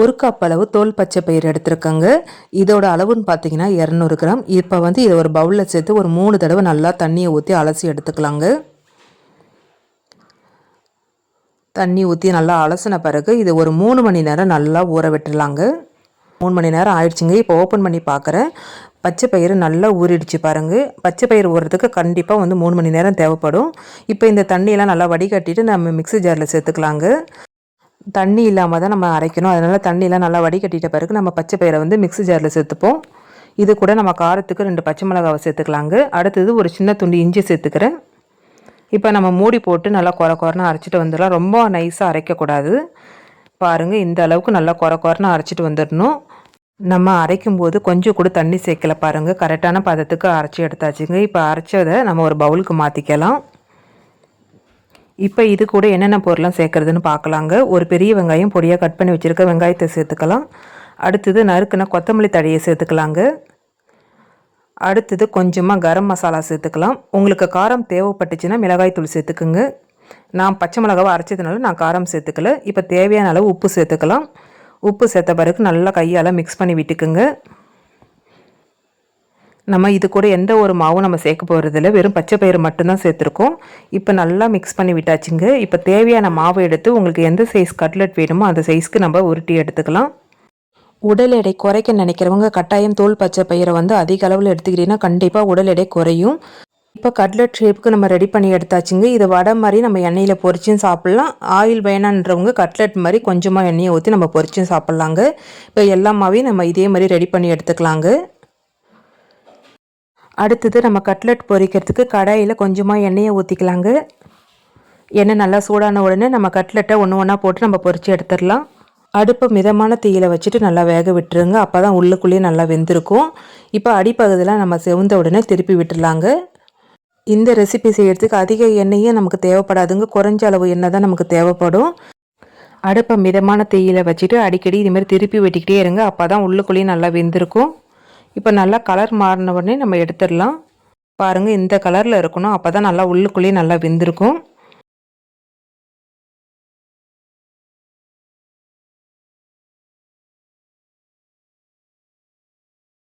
ஒரு கப் அளவு தோல் பச்சை பயிர் எடுத்திருக்கேங்க. இதோட அளவுன்னு பார்த்தீங்கன்னா இரநூறு கிராம். இப்போ வந்து இதை ஒரு பவுலில் சேர்த்து ஒரு மூணு தடவை நல்லா தண்ணியை ஊற்றி அலசி எடுத்துக்கலாங்க. தண்ணி ஊற்றி நல்லா அலசின பிறகு இது ஒரு மூணு மணி நேரம் நல்லா ஊற விட்டுடலாங்க. மூணு மணி நேரம் ஆயிடுச்சுங்க. இப்போ ஓப்பன் பண்ணி பார்க்குறேன் பச்சை பயிறு நல்லா ஊறிடுச்சு பாருங்க. பச்சை பயிர் ஊறுறதுக்கு கண்டிப்பாக வந்து மூணு மணி நேரம் தேவைப்படும். இப்போ இந்த தண்ணியெல்லாம் நல்லா வடிகட்டிட்டு நம்ம மிக்ஸி ஜாரில் சேர்த்துக்கலாங்க. தண்ணி இல்லாமல் தான் நம்ம அரைக்கணும். அதனால் தண்ணியெலாம் நல்லா வடிகட்டிட்ட பிறகு நம்ம பச்சை பயிரை வந்து மிக்ஸி ஜாரில் சேர்த்துப்போம். இது கூட நம்ம காரத்துக்கு ரெண்டு பச்சை மிளகாவை சேர்த்துக்கலாங்க. அடுத்தது ஒரு சின்ன துண்டு இஞ்சி சேர்த்துக்கிறேன். இப்போ நம்ம மூடி போட்டு நல்லா குறை குறைன்னு அரைச்சிட்டு வந்துடலாம். ரொம்ப நைஸாக அரைக்கக்கூடாது. பாருங்கள் இந்த அளவுக்கு நல்லா குறை குறைன்னு அரைச்சிட்டு வந்துடணும். நம்ம அரைக்கும் போது கொஞ்சம் கூட தண்ணி சேர்க்கல பாருங்கள் கரெக்டான பதத்துக்கு அரைச்சி எடுத்தாச்சுங்க. இப்போ அரைச்சதை நம்ம ஒரு பவுலுக்கு மாற்றிக்கலாம் இப்போ இது கூட என்னென்ன பொருளாம் சேர்க்குறதுன்னு பார்க்கலாங்க. ஒரு பெரிய வெங்காயம் பொடியாக கட் பண்ணி வச்சுருக்க வெங்காயத்தை சேர்த்துக்கலாம். அடுத்தது நறுக்குன கொத்தமல்லி தழையை சேர்த்துக்கலாங்க. அடுத்தது கொஞ்சமாக கரம் மசாலா சேர்த்துக்கலாம். உங்களுக்கு காரம் தேவைப்பட்டுச்சுன்னா மிளகாய் தூள் சேர்த்துக்குங்க. நான் பச்சை மிளகாவை அரைச்சதுனால நான் காரம் சேர்த்துக்கல. இப்போ தேவையான அளவு உப்பு சேர்த்துக்கலாம். உப்பு சேர்த்த பிறகு நல்லா கையால் மிக்ஸ் பண்ணி விட்டுக்குங்க. நம்ம இது கூட எந்த ஒரு மாவும் நம்ம சேர்க்க போகிறதில்ல வெறும் பச்சை பயிறு மட்டும்தான் சேர்த்துருக்கோம். இப்போ நல்லா மிக்ஸ் பண்ணி விட்டாச்சுங்க. இப்போ தேவையான மாவை எடுத்து உங்களுக்கு எந்த சைஸ் கட்லெட் வேணுமோ அந்த சைஸ்க்கு நம்ம உருட்டி எடுத்துக்கலாம். உடல் எடை குறைக்க நினைக்கிறவங்க கட்டாயம் தோல் பச்சை பயிரை வந்து அதிக அளவில் எடுத்துக்கிட்டீங்கன்னா கண்டிப்பாக உடல் எடை குறையும். இப்போ கட்லெட் ஷேப்புக்கு நம்ம ரெடி பண்ணி எடுத்தாச்சுங்க. இதை வடை மாதிரி நம்ம எண்ணெயில் பொரிச்சும் சாப்பிட்லாம். ஆயில் வேணான்றவங்க கட்லெட் மாதிரி கொஞ்சமாக எண்ணெயை ஊற்றி நம்ம பொரிச்சும் சாப்பிட்லாங்க. இப்போ எல்லா மாவையும் நம்ம இதே மாதிரி ரெடி பண்ணி எடுத்துக்கலாங்க. அடுத்தது நம்ம கட்லெட் பொரிக்கிறதுக்கு கடாயில் கொஞ்சமாக எண்ணெயை ஊற்றிக்கலாங்க எண்ணெய் நல்லா சூடான உடனே நம்ம கட்லெட்டை ஒன்று ஒன்றா போட்டு நம்ம பொரித்து எடுத்துடலாம். அடுப்பை மிதமான தீயில் வச்சுட்டு நல்லா வேக விட்டுருங்க. அப்போ தான் உள்ளுக்குள்ளேயே நல்லா வெந்திருக்கும். இப்போ அடிப்பகுதியில் நம்ம செவந்த உடனே திருப்பி விட்டுடலாங்க. இந்த ரெசிபி செய்கிறதுக்கு அதிக எண்ணெயும் நமக்கு தேவைப்படாதுங்க. குறைஞ்ச அளவு எண்ணெய் தான் நமக்கு தேவைப்படும். அடுப்பை மிதமான தீயில் வச்சுட்டு அடிக்கடி இதுமாரி திருப்பி வெட்டிக்கிட்டே இருங்க. அப்போ தான் உள்ளுக்குள்ளேயும் நல்லா வெந்திருக்கும். இப்போ நல்லா கலர் மாறின உடனே நம்ம எடுத்துடலாம். பாருங்கள் இந்த கலரில் இருக்கணும். அப்போ தான் நல்லா உள்ளுக்குள்ளேயே நல்லா வெந்திருக்கும்.